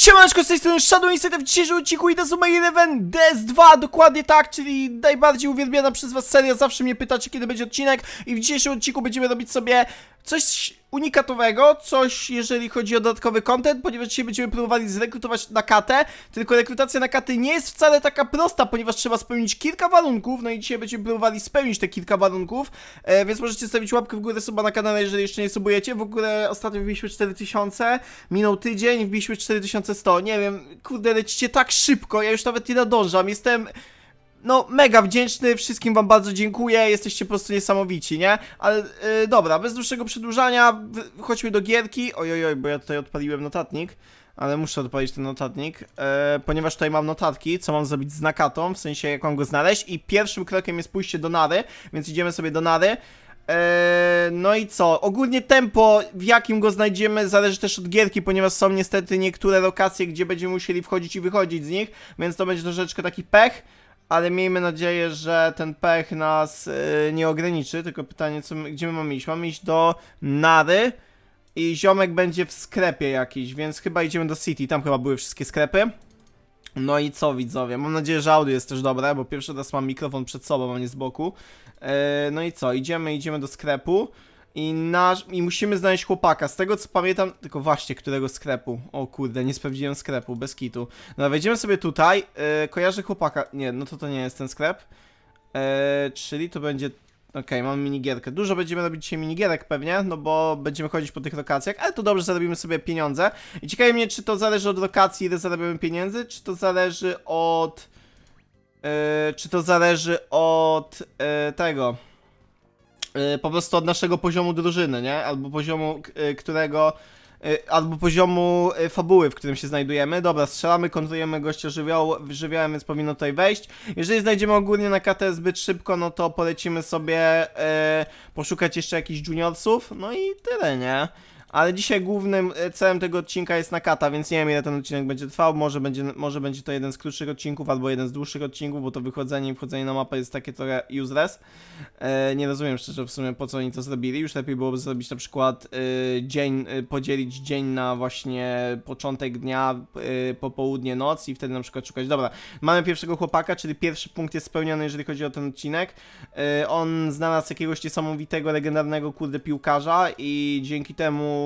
Siemaneczko, z tej strony Shadow Insight, w dzisiejszym odcinku idę z Eleven DS2, dokładnie tak, czyli najbardziej uwielbiana przez was seria, zawsze mnie pytacie kiedy będzie odcinek i w dzisiejszym odcinku będziemy robić sobie coś unikatowego, coś jeżeli chodzi o dodatkowy content, ponieważ dzisiaj będziemy próbowali zrekrutować na katę, tylko rekrutacja na katy nie jest wcale taka prosta, ponieważ trzeba spełnić kilka warunków, no i dzisiaj będziemy próbowali spełnić te kilka warunków, e, więc możecie stawić łapkę w górę suba na kanale, jeżeli jeszcze nie subujecie, w ogóle ostatnio wbiliśmy 4000, minął tydzień, wbiliśmy 4100, nie wiem, kurde, lecicie tak szybko, ja już nawet nie nadążam, jestem... No, mega wdzięczny, wszystkim wam bardzo dziękuję, jesteście po prostu niesamowici, nie? Ale yy, dobra, bez dłuższego przedłużania, chodźmy do gierki. Oj, oj, bo ja tutaj odpaliłem notatnik, ale muszę odpalić ten notatnik, e, ponieważ tutaj mam notatki, co mam zrobić z nakatą, w sensie jak mam go znaleźć i pierwszym krokiem jest pójście do nary, więc idziemy sobie do nary. E, no i co? Ogólnie tempo, w jakim go znajdziemy, zależy też od gierki, ponieważ są niestety niektóre lokacje, gdzie będziemy musieli wchodzić i wychodzić z nich, więc to będzie troszeczkę taki pech ale miejmy nadzieję, że ten pech nas y, nie ograniczy, tylko pytanie, co gdzie my mamy iść? Mamy iść do Nary i ziomek będzie w sklepie jakiś, więc chyba idziemy do City, tam chyba były wszystkie sklepy. No i co widzowie, mam nadzieję, że audio jest też dobre, bo pierwszy raz mam mikrofon przed sobą, a nie z boku. E, no i co, idziemy, idziemy do sklepu. I, nasz, I musimy znaleźć chłopaka. Z tego co pamiętam, tylko właśnie którego sklepu. O kurde, nie sprawdziłem sklepu, bez kitu. No wejdziemy sobie tutaj. E, kojarzę chłopaka. Nie, no to to nie jest ten sklep. E, czyli to będzie. Okej, mamy minigierkę. Dużo będziemy robić dzisiaj minigierek pewnie, no bo będziemy chodzić po tych lokacjach, ale to dobrze, zarobimy sobie pieniądze. I ciekawi mnie, czy to zależy od lokacji, ile zarabiamy pieniędzy, czy to zależy od... E, czy to zależy od tego... Y, po prostu od naszego poziomu drużyny, nie? Albo poziomu, y, którego. y, Albo poziomu fabuły, w którym się znajdujemy. Dobra, strzelamy, kontrujemy gościa żywioł, żywiołem, więc powinno tutaj wejść. Jeżeli znajdziemy ogólnie na KT zbyt szybko, no to polecimy sobie y, poszukać jeszcze jakichś juniorsów. No i tyle, nie? Ale dzisiaj głównym y, celem tego odcinka jest Nakata, więc nie wiem ile ten odcinek będzie trwał. Może będzie, może będzie to jeden z krótszych odcinków, albo jeden z dłuższych odcinków, bo to wychodzenie i wchodzenie na mapę jest takie trochę useless. E, nie rozumiem szczerze w sumie po co oni to zrobili. Już lepiej byłoby zrobić na przykład y, dzień, y, podzielić dzień na właśnie początek dnia, y, popołudnie, noc i wtedy na przykład szukać. Dobra, mamy pierwszego chłopaka, czyli pierwszy punkt jest spełniony, jeżeli chodzi o ten odcinek. Y, on znalazł jakiegoś niesamowitego, legendarnego kurde piłkarza i dzięki temu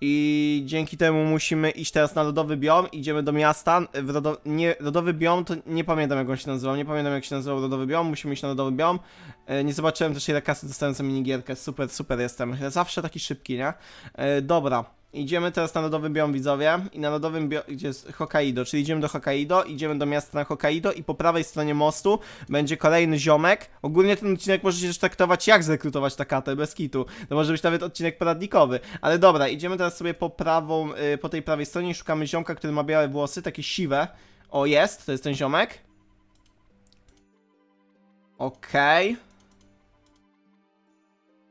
i dzięki temu musimy iść teraz na lodowy biom, idziemy do miasta, w rodo, nie, lodowy biom to nie pamiętam jak on się nazywał, nie pamiętam jak się nazywał lodowy biom, musimy iść na lodowy biom, e, nie zobaczyłem też ile kasy dostałem za minigierkę, super, super jestem, zawsze taki szybki, nie? E, dobra, idziemy teraz na lodowy biom widzowie i na lodowym biom, gdzie jest Hokkaido, czyli idziemy do Hokkaido, idziemy do miasta na Hokkaido i po prawej stronie mostu będzie kolejny ziomek, ogólnie ten odcinek możecie też traktować jak zrekrutować takatę, bez kitu, to może być nawet odcinek poradnikowy, ale dobra, idziemy teraz sobie po prawą, y, po tej prawej stronie i szukamy ziomka, który ma białe włosy, takie siwe. O, jest, to jest ten ziomek. Okej.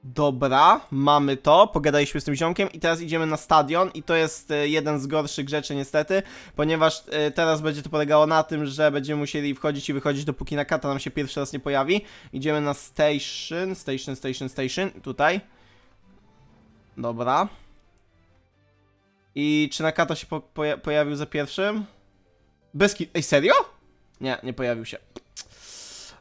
Dobra, mamy to, pogadaliśmy z tym ziomkiem i teraz idziemy na stadion i to jest y, jeden z gorszych rzeczy niestety, ponieważ y, teraz będzie to polegało na tym, że będziemy musieli wchodzić i wychodzić dopóki Nakata nam się pierwszy raz nie pojawi. Idziemy na station, station, station, station, tutaj. Dobra. I czy Nakata się po, poja pojawił za pierwszym? Bez ki- Ej, serio? Nie, nie pojawił się.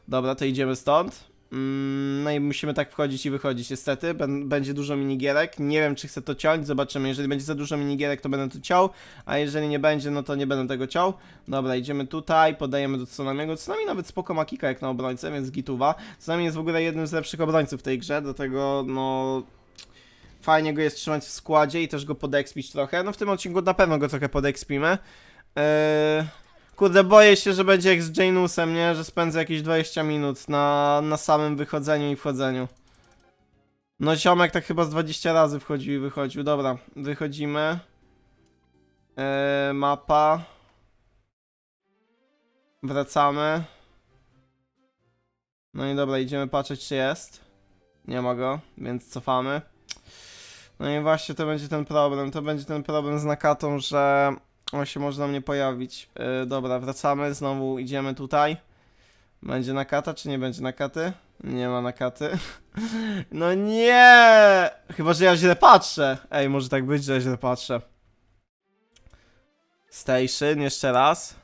Dobra, to idziemy stąd. Mm, no i musimy tak wchodzić i wychodzić niestety. Bę- będzie dużo minigierek. Nie wiem, czy chcę to ciąć. Zobaczymy. Jeżeli będzie za dużo minigierek, to będę to ciął. A jeżeli nie będzie, no to nie będę tego ciął. Dobra, idziemy tutaj. Podajemy do Tsunamiego. Tsunami nawet spoko ma kika jak na obrońcę, więc gituwa. Tsunami jest w ogóle jednym z lepszych obrońców w tej grze, dlatego no... Fajnie go jest trzymać w składzie i też go podekspić trochę. No w tym odcinku na pewno go trochę podekspimy. Eee... Kurde, boję się, że będzie jak z Janusem, nie? Że spędzę jakieś 20 minut na, na samym wychodzeniu i wchodzeniu. No ziomek tak chyba z 20 razy wchodził i wychodził. Dobra, wychodzimy. Eee, mapa. Wracamy. No i dobra, idziemy patrzeć czy jest. Nie ma go, więc cofamy. No i właśnie to będzie ten problem. To będzie ten problem z Nakatą, że on się może nam nie pojawić. Yy, dobra, wracamy, znowu idziemy tutaj. Będzie Nakata, czy nie będzie Nakaty? Nie ma Nakaty. No nie! Chyba, że ja źle patrzę. Ej, może tak być, że ja źle patrzę. Station, jeszcze raz.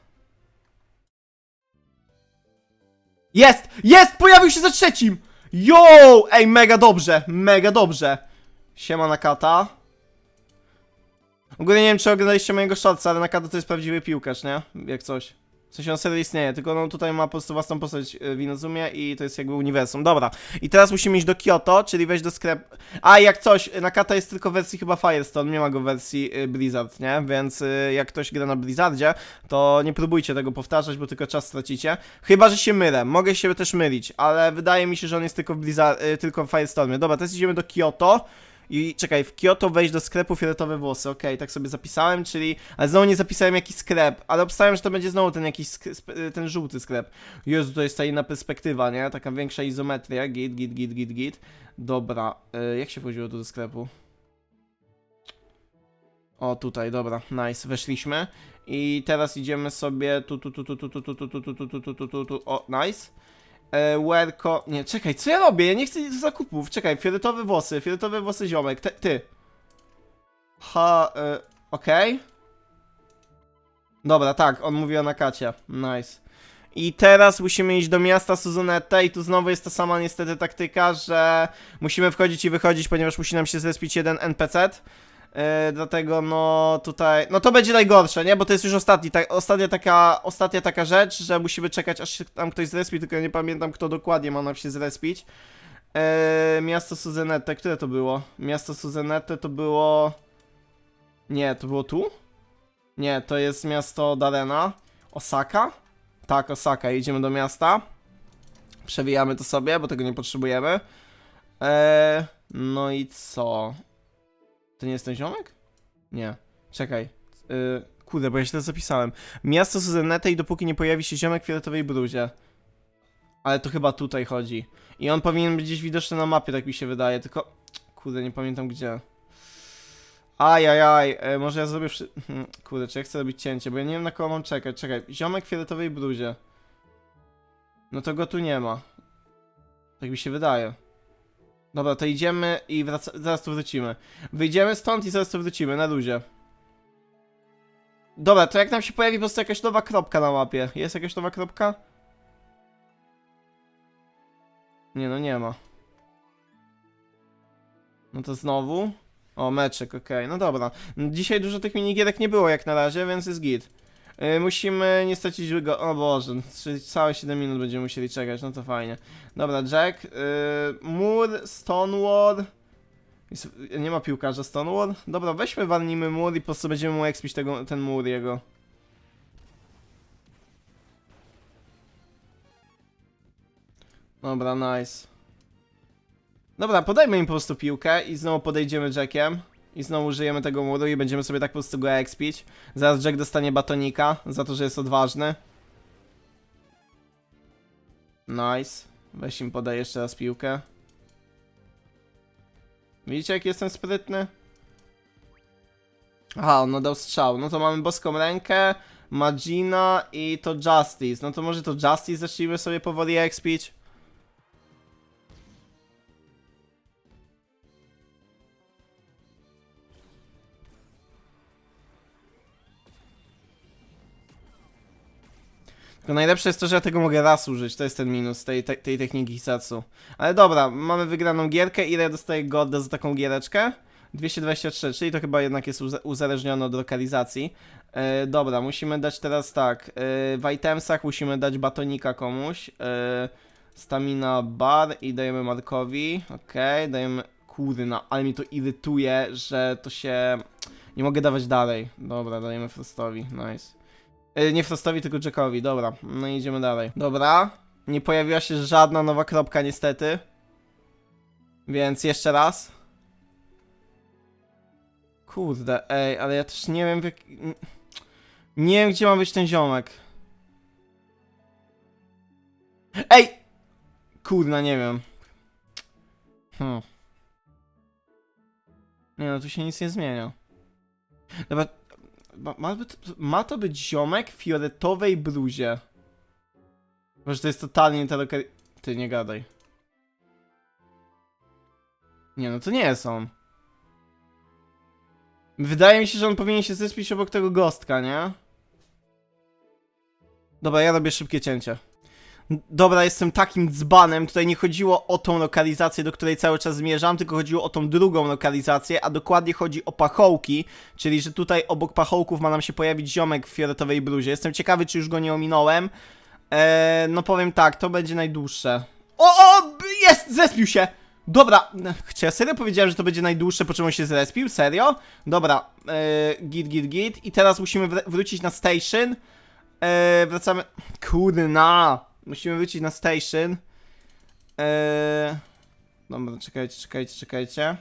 Jest! Jest! Pojawił się za trzecim! Yo! Ej, mega dobrze, mega dobrze. Siema Nakata. Ogólnie nie wiem, czy oglądaliście mojego shortsa, ale Nakata to jest prawdziwy piłkarz, nie? Jak coś. W sensie on serio istnieje, tylko no tutaj ma po prostu własną postać y, w Inozumie i to jest jakby uniwersum. Dobra, i teraz musimy iść do Kyoto, czyli wejść do sklepu. A jak coś, Nakata jest tylko w wersji chyba Firestone, nie ma go w wersji y, Blizzard, nie? Więc y, jak ktoś gra na Blizzardzie, to nie próbujcie tego powtarzać, bo tylko czas stracicie. Chyba, że się mylę, mogę się też mylić, ale wydaje mi się, że on jest tylko w Blizzard, tylko w Firestormie. Dobra, teraz idziemy do Kyoto. I czekaj, w Kyoto wejść do sklepu fioletowe włosy, okej, tak sobie zapisałem, czyli... Ale znowu nie zapisałem jaki sklep, ale obstałem, że to będzie znowu ten jakiś, sk- ten żółty sklep. Jezu, to jest ta inna perspektywa, nie? Taka większa izometria, git, git, git, git, git. Dobra, y, jak się wchodziło tu do sklepu? O, tutaj, dobra, nice, weszliśmy. I teraz idziemy sobie tu, tu, tu, tu, tu, tu, tu, tu, tu, tu, tu, tu, tu, tu, tu, tu, o, nice. E, Werko. Nie, czekaj, co ja robię? Ja nie chcę zakupów. Czekaj, fioletowe włosy, fioletowe włosy ziomek. Te, ty. Ha, e, okej. Dobra, tak, on mówi o nakacie. Nice. I teraz musimy iść do miasta Suzunette i tu znowu jest ta sama niestety taktyka, że musimy wchodzić i wychodzić, ponieważ musi nam się zespić jeden NPC. Yy, dlatego no tutaj, no to będzie najgorsze, nie? Bo to jest już ostatni, ta, ostatnia, taka, ostatnia taka rzecz, że musimy czekać aż się tam ktoś zrespi, tylko ja nie pamiętam kto dokładnie ma nam się zrespić. Yy, miasto Suzanette, które to było? Miasto Suzanette to było... Nie, to było tu? Nie, to jest miasto Darena. Osaka? Tak, Osaka, jedziemy do miasta. Przewijamy to sobie, bo tego nie potrzebujemy. Eee, no i co? To nie jest ten ziomek? Nie. Czekaj. Yy, kurde, bo ja źle zapisałem. Miasto Suzanete i dopóki nie pojawi się ziomek w fioletowej bruzie. Ale to chyba tutaj chodzi. I on powinien być gdzieś widoczny na mapie, tak mi się wydaje, tylko... Kurde, nie pamiętam gdzie. Ajajaj, e, może ja zrobię... Wszy... Kurde, czy ja chcę robić cięcie, bo ja nie wiem na kogo mam czekać. Czekaj, ziomek w fioletowej bruzie. No to go tu nie ma. Tak mi się wydaje. Dobra, to idziemy i wraca... zaraz tu wrócimy. Wyjdziemy stąd i zaraz tu wrócimy, na luzie. Dobra, to jak nam się pojawi po prostu jakaś nowa kropka na mapie. Jest jakaś nowa kropka? Nie, no nie ma. No to znowu. O, meczek, okej, no dobra. Dzisiaj dużo tych minigierek nie było jak na razie, więc jest git. Yy, musimy nie stracić złego... O Boże, czyli całe 7 minut będziemy musieli czekać, no to fajnie. Dobra, Jack, yy, mur, Stonewall. Jest, nie ma piłkarza Stonewall? Dobra, weźmy, walnijmy mur i po prostu będziemy mu expić tego, ten mur jego. Dobra, nice. Dobra, podajmy im po prostu piłkę i znowu podejdziemy Jackiem. I znowu użyjemy tego muru i będziemy sobie tak po prostu go expić. Zaraz Jack dostanie batonika za to, że jest odważny. Nice. Weź im podaj jeszcze raz piłkę. Widzicie jak jestem sprytny? Aha, on nadał strzał. No to mamy boską rękę, Magina i to Justice. No to może to Justice zacznijmy sobie powoli expić. Tylko najlepsze jest to, że ja tego mogę raz użyć, to jest ten minus tej, tej, tej techniki Hisatsu. Ale dobra, mamy wygraną gierkę, ile ja dostaję goda za taką giereczkę? 223, czyli to chyba jednak jest uzależnione od lokalizacji. E, dobra, musimy dać teraz tak, e, w itemsach musimy dać batonika komuś, e, stamina bar i dajemy Markowi, okej, dajemy, kurna, ale mi to irytuje, że to się, nie mogę dawać dalej. Dobra, dajemy Frostowi, nice. E, Nie Frostowi, tylko Jackowi, dobra. No idziemy dalej. Dobra. Nie pojawiła się żadna nowa kropka niestety. Więc jeszcze raz. Kurde, ej, ale ja też nie wiem w jak... Nie wiem gdzie ma być ten ziomek. Ej! Kurna, nie wiem. Hmm. Nie no, tu się nic nie zmienia. Dobra, ma, ma, to być ziomek w fioletowej bluzie. Może to jest totalnie teleker... Ty, nie gadaj. Nie, no to nie jest on. Wydaje mi się, że on powinien się zespić obok tego gostka, nie? Dobra, ja robię szybkie cięcie. Dobra, jestem takim dzbanem. Tutaj nie chodziło o tą lokalizację, do której cały czas zmierzam, tylko chodziło o tą drugą lokalizację, a dokładnie chodzi o pachołki, czyli że tutaj obok pachołków ma nam się pojawić ziomek w fioletowej bluzie. Jestem ciekawy, czy już go nie ominąłem. Eee, no powiem tak, to będzie najdłuższe. O, o, jest, zespił się! Dobra, czy ja serio powiedziałem, że to będzie najdłuższe, po czym on się zrespił? Serio? Dobra, eee, git, git, git. I teraz musimy wr- wrócić na station. Eee, wracamy. Kurna! Musimy wrócić na station. Eee... Dobra, czekajcie, czekajcie, czekajcie.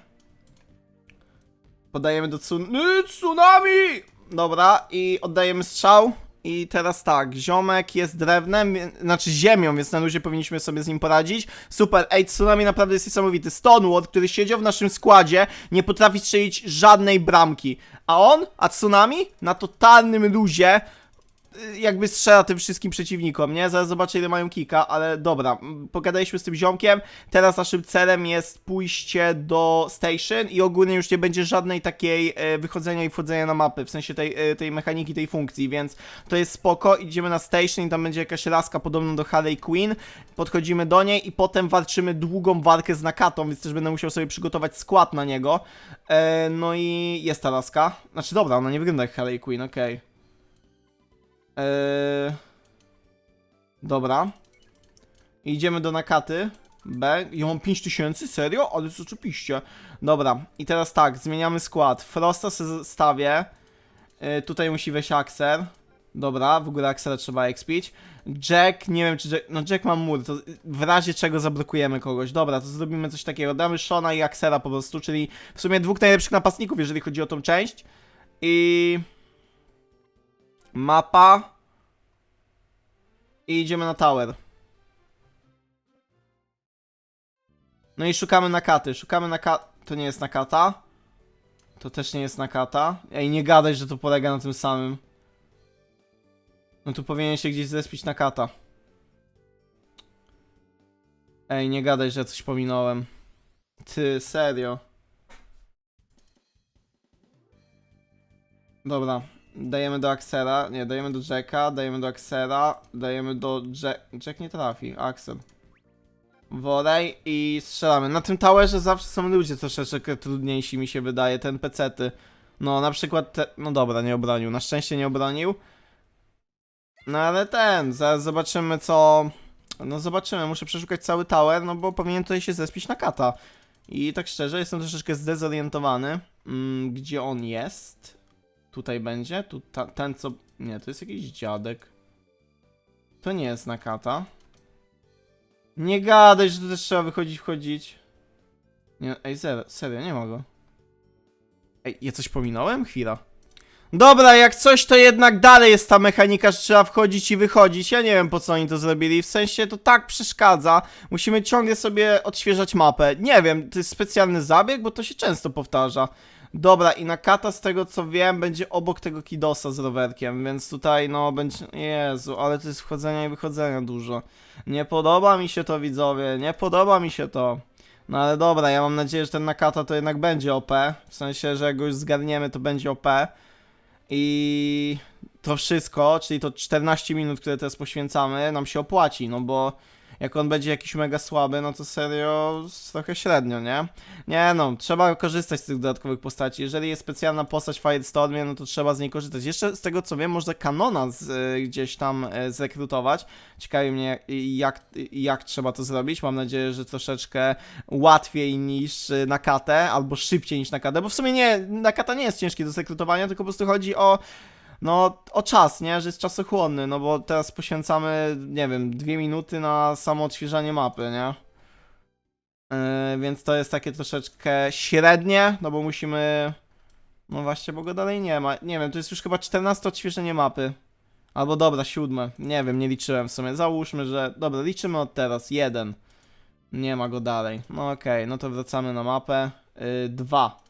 Podajemy do tsun tsunami! Dobra, i oddajemy strzał. I teraz tak, ziomek jest drewnem, znaczy ziemią, więc na luzie powinniśmy sobie z nim poradzić. Super, ej, tsunami naprawdę jest niesamowity. Stonewall, który siedział w naszym składzie, nie potrafi strzelić żadnej bramki. A on, a tsunami, na totalnym luzie, jakby strzela tym wszystkim przeciwnikom, nie? Zaraz zobaczę ile mają kika, ale dobra, pogadaliśmy z tym ziomkiem, teraz naszym celem jest pójście do station i ogólnie już nie będzie żadnej takiej e, wychodzenia i wchodzenia na mapy, w sensie tej, e, tej mechaniki, tej funkcji, więc to jest spoko, idziemy na station i tam będzie jakaś laska podobna do Harley Quinn, podchodzimy do niej i potem walczymy długą walkę z Nakatą, więc też będę musiał sobie przygotować skład na niego, e, no i jest ta laska, znaczy dobra, ona nie wygląda jak Harley Quinn, okej. Eee... Dobra. Idziemy do Nakaty. B. Ja mam 5000? Serio? Ale co oczywiście. Dobra. I teraz tak, zmieniamy skład. Frosta sobie zostawię. Eee, tutaj musi wejść Axer. Dobra, w ogóle Axera trzeba expić. Jack, nie wiem czy Jack... No Jack ma mur, to w razie czego zablokujemy kogoś. Dobra, to zrobimy coś takiego. Damy Shona i Axera po prostu, czyli w sumie dwóch najlepszych napastników, jeżeli chodzi o tą część. I... Mapa. I idziemy na tower. No i szukamy nakaty. Szukamy naka... To nie jest nakata. To też nie jest nakata. Ej, nie gadaj, że to polega na tym samym. No tu powinien się gdzieś zespić nakata. Ej, nie gadaj, że coś pominąłem. Ty, serio. Dobra, dajemy do Axera, nie, dajemy do Jacka, dajemy do Axera, dajemy do Jack, Jack nie trafi, Axel. Wolej i strzelamy. Na tym towerze zawsze są ludzie troszeczkę trudniejsi mi się wydaje, ten pecety. No na przykład, te, no dobra, nie obronił, na szczęście nie obronił. No ale ten, zaraz zobaczymy co... No zobaczymy, muszę przeszukać cały tower, no bo powinien tutaj się zespić na kata. I tak szczerze, jestem troszeczkę zdezorientowany, mm, gdzie on jest. Tutaj będzie? Tu ta, ten co... Nie, to jest jakiś dziadek. To nie jest Nakata. Nie gadaj, że tu też trzeba wychodzić, wchodzić. Nie, ej, serio, serio, nie mogę. Ej, ja coś pominąłem? Chwila. Dobra, jak coś, to jednak dalej jest ta mechanika, że trzeba wchodzić i wychodzić. Ja nie wiem, po co oni to zrobili. W sensie, to tak przeszkadza. Musimy ciągle sobie odświeżać mapę. Nie wiem, to jest specjalny zabieg, bo to się często powtarza. Dobra, i Nakata z tego co wiem będzie obok tego Kidosa z rowerkiem, więc tutaj no będzie... Jezu, ale to jest wchodzenia i wychodzenia dużo. Nie podoba mi się to widzowie, nie podoba mi się to. No ale dobra, ja mam nadzieję, że ten Nakata to jednak będzie OP. W sensie, że jak go już zgarniemy to będzie OP. I to wszystko, czyli to 14 minut, które teraz poświęcamy, nam się opłaci, no bo jak on będzie jakiś mega słaby, no to serio trochę średnio, nie? Nie no, trzeba korzystać z tych dodatkowych postaci. Jeżeli jest specjalna postać w Firestormie, no to trzeba z niej korzystać. Jeszcze z tego co wiem, można kanona z, y, gdzieś tam y, zrekrutować. Ciekawi mnie jak, jak trzeba to zrobić. Mam nadzieję, że troszeczkę łatwiej niż y, na katę, albo szybciej niż na katę, bo w sumie nie, na kata nie jest ciężki do zrekrutowania, tylko po prostu chodzi o no, o czas, nie? Że jest czasochłonny, no bo teraz poświęcamy, nie wiem, dwie minuty na samo odświeżanie mapy, nie? Yy, więc to jest takie troszeczkę średnie, no bo musimy... No właśnie, bo go dalej nie ma. Nie wiem, to jest już chyba 14 odświeżenie mapy. Albo dobra, siódme. Nie wiem, nie liczyłem w sumie. Załóżmy, że... Dobra, liczymy od teraz. Jeden. Nie ma go dalej. No okej, no to wracamy na mapę. Yy, dwa.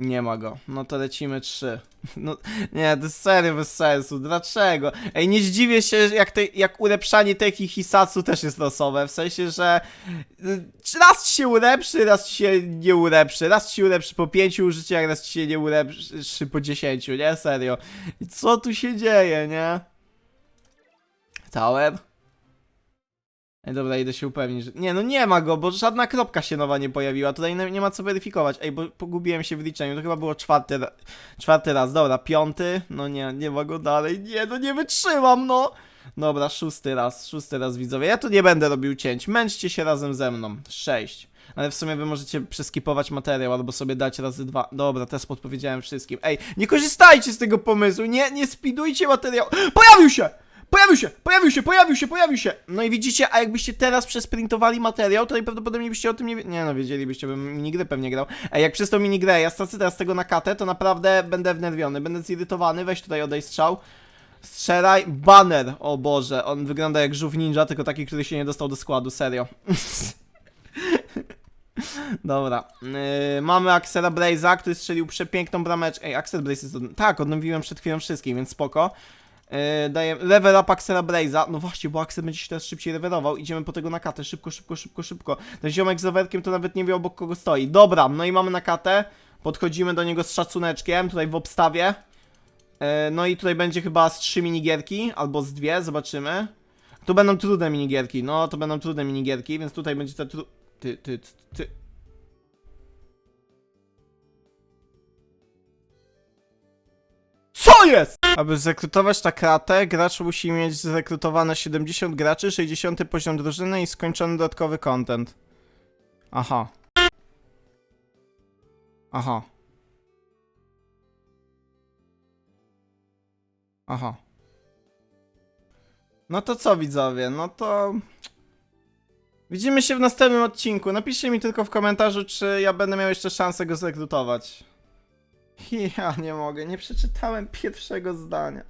Nie ma go. No to lecimy trzy. No nie, to jest serio bez sensu. Dlaczego? Ej, nie zdziwię się, jak, te, jak ulepszanie Teki Hisatsu też jest losowe. W sensie, że y, raz ci się ulepszy, raz ci się nie ulepszy. Raz ci się ulepszy po pięciu użyciach, raz ci się nie ulepszy po dziesięciu, nie? Serio. Co tu się dzieje, nie? Tower? Ej, dobra, idę się upewnić, że... Nie, no nie ma go, bo żadna kropka się nowa nie pojawiła. Tutaj nie, nie ma co weryfikować. Ej, bo pogubiłem się w liczeniu. To chyba było czwarty, ra- czwarty raz. Dobra, piąty. No nie, nie ma go dalej. Nie, no nie wytrzymam, no. Dobra, szósty raz, szósty raz widzowie. Ja tu nie będę robił cięć. Męczcie się razem ze mną. Sześć. Ale w sumie wy możecie przeskipować materiał albo sobie dać razy dwa. Dobra, teraz podpowiedziałem wszystkim. Ej, nie korzystajcie z tego pomysłu. Nie, nie speedujcie materiału. Pojawił się! Pojawił się, pojawił się, pojawił się, pojawił się! No i widzicie, a jakbyście teraz przesprintowali materiał, to najprawdopodobniej byście o tym nie Nie no, wiedzielibyście, bym minigrę pewnie grał. A jak przez tą minigrę ja stracę teraz tego na katę, to naprawdę będę wnerwiony, będę zirytowany, weź tutaj odej strzał. Strzelaj, banner! O Boże, on wygląda jak żółw ninja, tylko taki, który się nie dostał do składu, serio. Dobra, yy, mamy Axela Blaze'a, który strzelił przepiękną brameczkę. Ej, Axel Blaze jest... Od... Tak, odnowiłem przed chwilą wszystkich, więc spoko. Yy, daję level up Axela Blaze'a. No właśnie, bo Axel będzie się teraz szybciej levelował. Idziemy po tego na katę. Szybko, szybko, szybko, szybko. Ten ziomek z rowerkiem to nawet nie wie obok kogo stoi. Dobra, no i mamy na katę. Podchodzimy do niego z szacuneczkiem, tutaj w obstawie. Yy, no i tutaj będzie chyba z trzy minigierki, albo z dwie, zobaczymy. Tu będą trudne minigierki, no to będą trudne minigierki, więc tutaj będzie te tru... Ty, ty, ty, ty. Co jest? Aby zrekrutować na kratę, gracz musi mieć zrekrutowane 70 graczy, 60 poziom drużyny i skończony dodatkowy content. Aha. Aha. Aha. No to co widzowie, no to... Widzimy się w następnym odcinku. Napiszcie mi tylko w komentarzu, czy ja będę miał jeszcze szansę go zrekrutować. Ja nie mogę, nie przeczytałem pierwszego zdania.